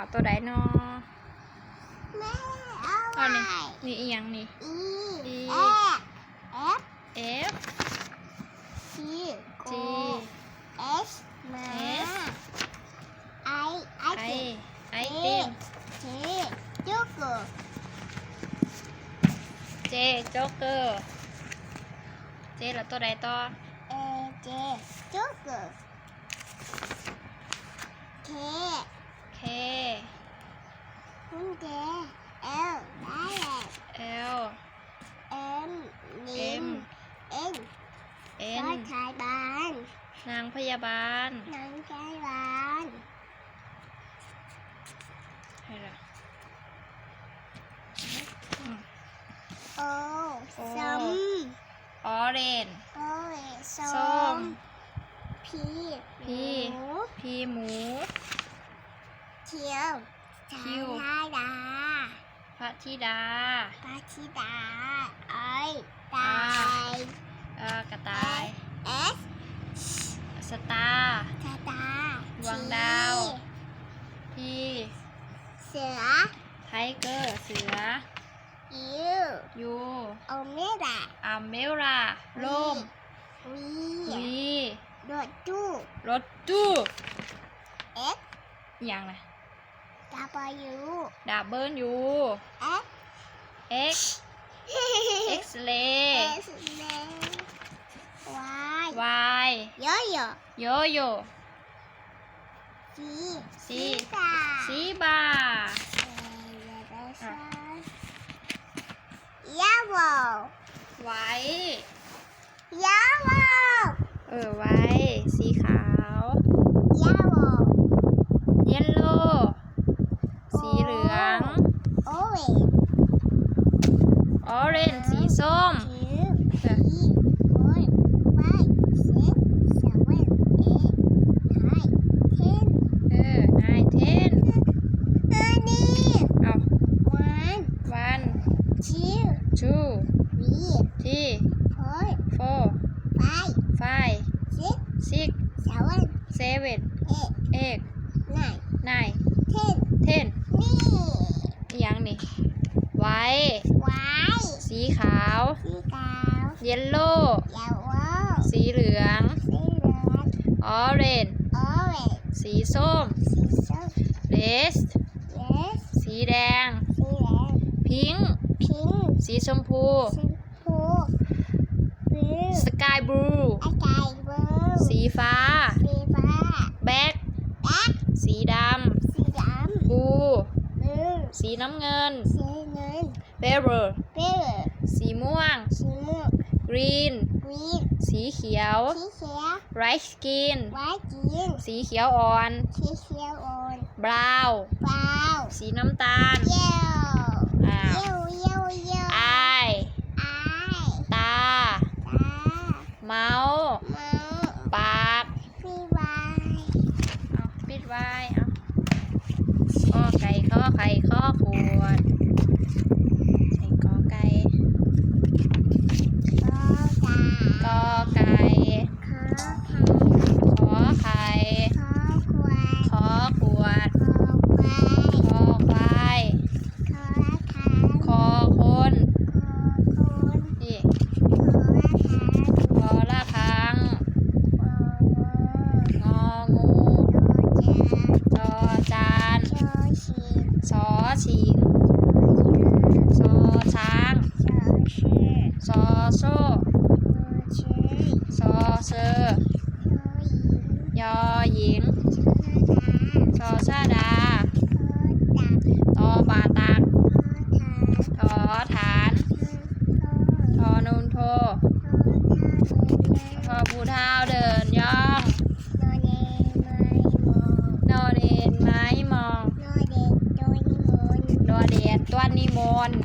าวตัวใดเนาะแม่เอาอันไว้นี้นี่อีหยังนี่ E E F F F G G S มา S I I I ไอติม J จุกกู J โจ๊กเกอร์ J แล้วตัวใดต่อ A J จุกกู K K คุณเจ L ได้แล้ว L M นิม N N ก็ชายบ้าน นางพยา บาลนางชายบ้านให้ละโอโอส้มออเรนโอ้ยส้ส้มพีพีหมูพีหมูเขียวคิวชายดาพระธิดาปาชิดาไอยตายเอ่อกระต่าย S ส ตาร์ชาตาดวงดาวพีเสือไทเกอร์เสือยูยูโอเมร่าอัมเมราล่มวีวีรถตู้รถตู้ X อหย่างนะ W ดับเบิลยู X X X เลย์ S เล Y Y โยโย่ โยโย่ C ซีตาซีบายาวอไว้ยาวอเออไว้ สีขาว ยาวอ เยลโล่ สีเหลือง โอเว ออเรนสีส้ม two three four five six seven eight nine ten เออ nine ten อันนี้ เอา one one two two three three four four five five six six seven seven eight eight nine nine ten ten นี่อหยังนี่ไว้ไว้สีขาว สีขาว เยลโล่ยาวอสีเหลืองสีเหลืองออเรนโอเวสีส้มสีส้มเรส yes สีแดงสีแดงพิงค์พิงค์สีชมพูชมพูบลูสกายบลูอากาศบลูสีฟ้าสีฟ้าแบ็ คแบ็คสีดสีดำบลูำบลูสีน้ำเงิน สีเงินเบเบอร์เบลสีม่วง สีม่วงกรีนกรีนสีเขียว สีเขียวไรซ์กินไวท์กรีนสีเขียวอ่อน สีเขียวอ่อนบราวน์บราวน์สีน้ำตาล เยลอ้าวเยลเยลเยลอายไอตา ตา เมาส์ เมา ปาก พี่วาย เอาปิดไว้เอาข้อไก่ข้อไข่ข้อขวดใส่กอไก่ ก็ตาก อไก่ ขอไข่ ขอไข่ ขอควาย ขอขวด ขอควาย คอควาย ขอขา คอคน ขอคน นี่ ขอขาคอละคัง ของู งองู ขอจาน จอจาน ขอฉี สอฉิง ขอ ซอช้าง ช้างขอชื่อ ซอโซ่ ขอชื่อ ซอเซอ ขอหญิง ยอหญิง ขอ ดาซอชาดาขอดักตอปาตักขอทานทอฐานขอทอนูนโทขอทานทอผูเท้าเดินย่องนอนเนนไม้มองนอเนนไม้มองนอนเด็กโดยนิมนต์